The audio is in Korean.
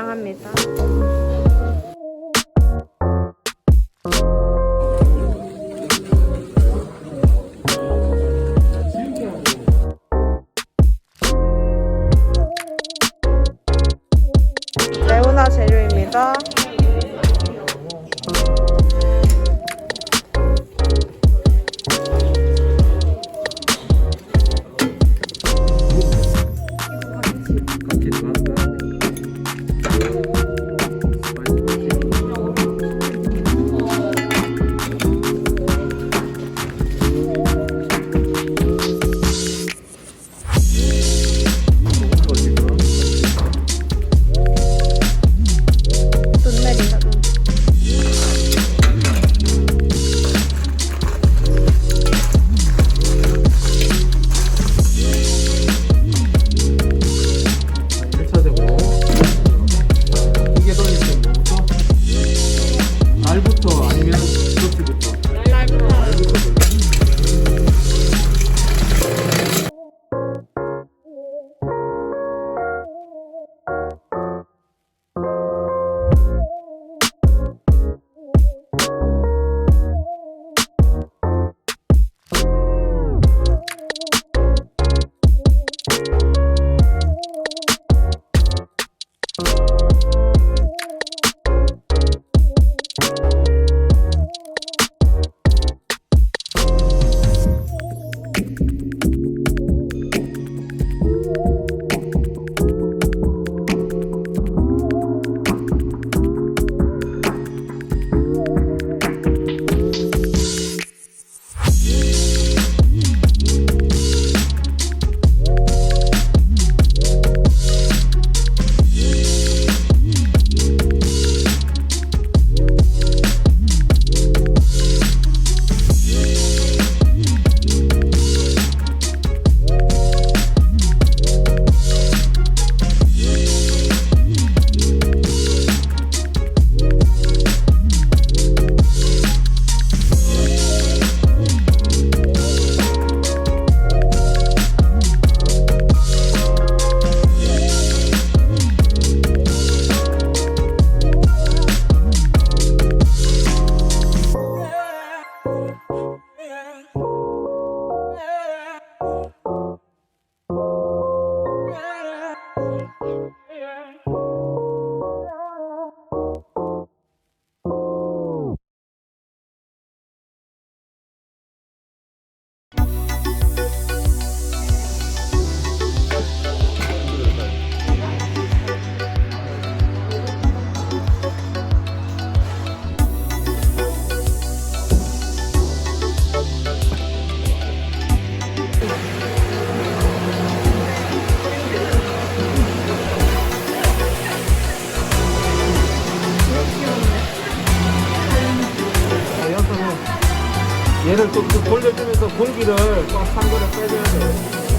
잘 개량합니다. 레오나 재료입니다. 얘를 또, 또 돌려주면서 공기를 꽉산 거를 빼줘야 돼.